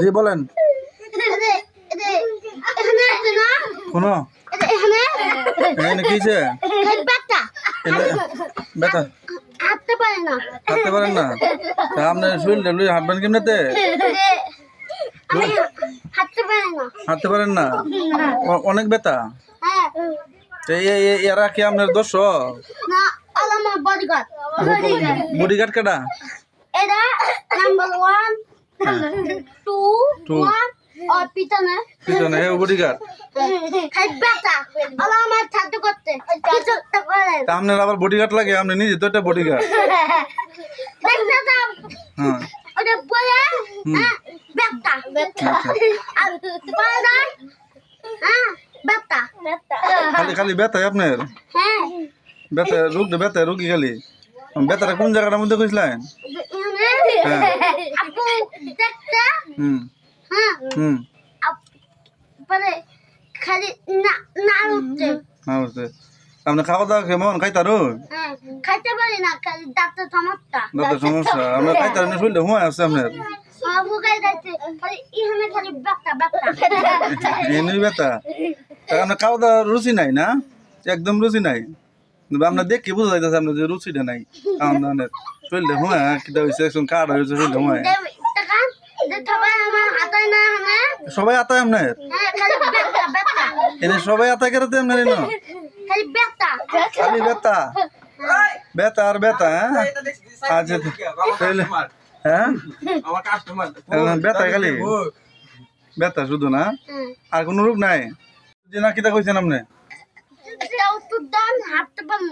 জি বলেন। এখানে আছে না এখানে হাঁটতে পারে না হাঁটতে পারেন না। তা আপনার শরীরটা লুই হাঁটবেন কেমনেতে? হাঁটতে পারেন না? অনেক বেতা এরা কি আপনার দর্শক? আমার বডিগার্ড কাটা এটা নাম্বার ওয়ান টু. পিছনে। পিছনে বডিগার্ড আমার করতে। করেন। তা আপনার আবার বডিগার্ড লাগে? আপনি নিজে তো একটা বডিগার্ড হ্যাঁ। ওটা বলে হ্যাঁ বেটা। আচ্ছা। হ্যাঁ খালি খালি ব্যথা আপনার? হ্যাঁ। ব্যথা রোগ ব্যথা রোগী খালি। ব্যথাটা কোন জায়গাটার মধ্যে কইছিলেন? এখানে আপু দেখতে হুম। হ্যাঁ। হুম। পরে খালি না না উঠতে না বুঝতে আপনি খাওয়া দাওয়া কেমন খাইতারো হ্যাঁ খাইতে পারি না খালি দাঁতের সমস্যা। দাঁতের সমস্যা। আমরা খাইতার না শরীরটা হুঁয়া আছে আপনার। আপনার খাওয়া দাওয়া রুচি নাই না? একদম রুচি নাই। আপনার দেখে বোঝা যাইতেছে আপনার যে রুচিটা নাই। আমাদের শরীরটা হুঁয়া কিটা হয়েছে একজন কাঠ হয়েছে শরীরটা হুঁয়া সবাই না আতায় আপনার হ্যাঁ এনে সবাই আতায় কেরাতে আপনার এনো খালি ব্যথা ব্যথা আর ব্যথা হ্যাঁ আচ্ছা তাইলে হ্যাঁ আমার কাস্টমার এখন ব্যথা খালি ব্যথা শুধু না আর কোনো রোগ নাই যে না কিতা কইছেন আপনি দান হাঁটতে পারব।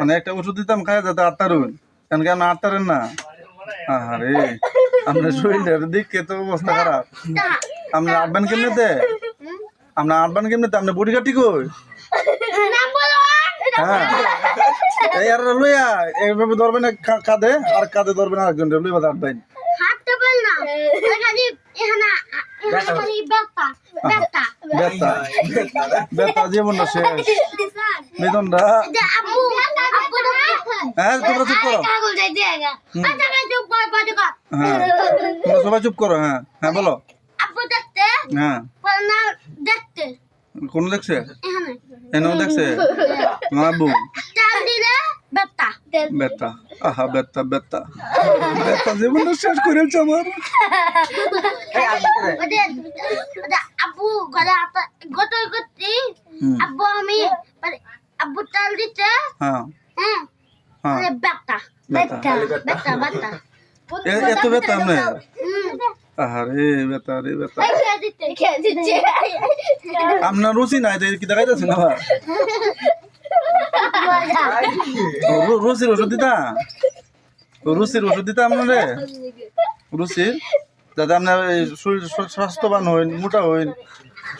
মানে একটা ওষুধ দিতাম খাই যাতে আত্মারুন কেন কি আত্মারেন না? আরে আপনার শরীরের দিকে তো অবস্থা খারাপ। আপনি আটবেন কেমনিতে? আপনি আটবেন কেমনিতে? আপনি বডি কাটি কই? হ্যাঁ। এই আর লইয়া এইভাবে ধরবেন কাঁধে আর কাঁধে ধরবেন আরেকজন লইবা আটবেন ব্যথা জীবনটা শেষ। আব্বু হ্যাঁ তোমরা চুপ করো। আচ্ছা কর হ্যাঁ তোমরা সবাই চুপ করো হ্যাঁ হ্যাঁ বলো। হ্যাঁ। কোন দেখছে? এখানে। এনে দেখছে? মাবু চাল দিলে বেতা আহা বেতা বেতা বেতা জীবনটা শেষ করেছে আমার। আব্বু গলা আব্বু আমি দিতে হ্যাঁ। হ্যাঁ হ্যাঁ। পরে বেটা। বেটা। বেটা। এত বেতা আপনার? রে রুচি নাই তো কি দেখাইতেছেন আবার? রু- রুচির ওষুধ দিতা? রুচির ওষুধ দিতা আপনারে? রুচির? যাতে আপনার শরীর স্বাস্থ্যবান হইন মোটা হইন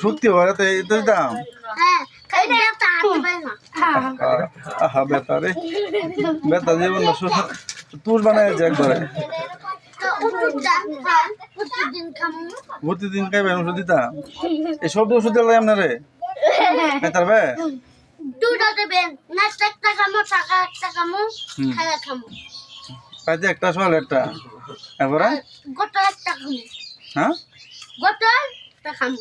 শক্তি হয় যাতে দিতাম? আহা বেতা রে বেতা জীবন তুষ একবারে ওষুধ দিন খামু প্রতিদিন খাইবেন ওষুধ দিতাম এই সব ওষুধ দিলে আপনারে। খাইতার দুটো দেবেন না একটা খামো টাকা একটা। খামো হুম। খামো খাইতে একটা সকাল একটা এরপরে গত একটা খামো। হ্যাঁ একটা খামো